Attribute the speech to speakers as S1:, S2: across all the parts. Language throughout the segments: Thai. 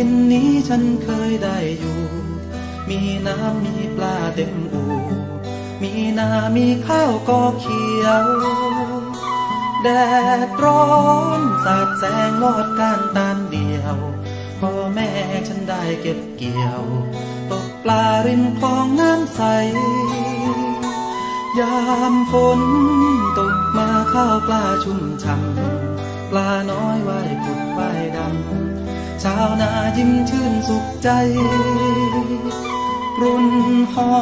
S1: ทินนี้ฉันเคยได้อยู่ มีน้ำมีปลาเต็มอู่มีนามีข้าวก็เขียว แดดร้อนสาดแสงลอดการตานเดียวพ่อแม่ฉันได้เก็บเกี่ยว ตกปลาริมคลองน้ำใส ยามฝนตกมาข้าวปลาชุ่มช่ำปลาน้อยว่ายผุดว่ายดำ ชาวนายิ้มชื่นสุขใจกรุ่นหอ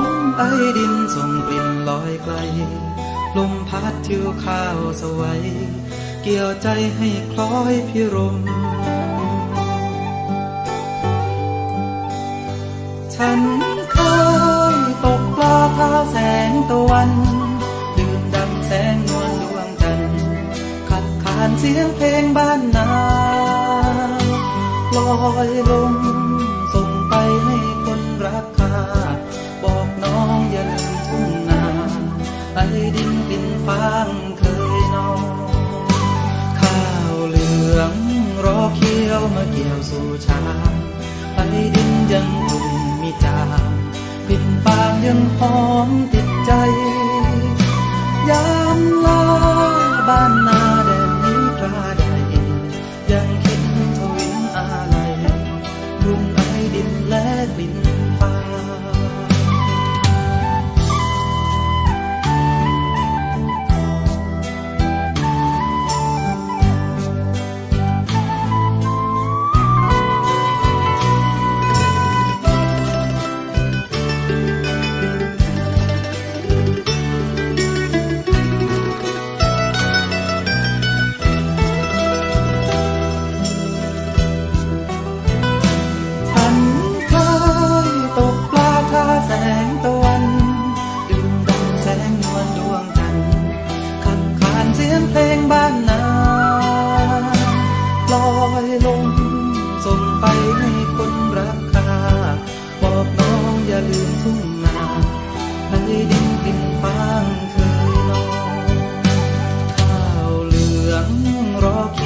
S1: มไอดินส่งกลิ่นลอยไกล ลมพัดทิวข้าวสวัย เกี่ยวใจให้คล้อยพิรม ฉันเคยตกปลาท้าแสงตะวันดื่มดังแสงนวลดวงจันทร์ขัดขานเสียงเพลงบ้านนา อยลงส่งไปให้คนรักคาบอกน้องอย่าลืมทุ่งนาไอ้ดินดินฟางเคยนอนข้าวเหลืองรอเคี้ยวมาเกี่ยวสู่ชามไอ้ดินยังอุ่นมีจามปิ่นฟางยังหอมติดใจยา กลิ่น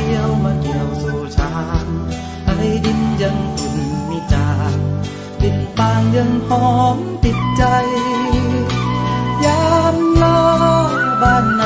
S1: เลี้ยวมาเกี่ยวสู่ชานไอ้ดินยังอุ่นมีจางกลิ่นปางยังหอมติดใจ ยามล้อบ้านนา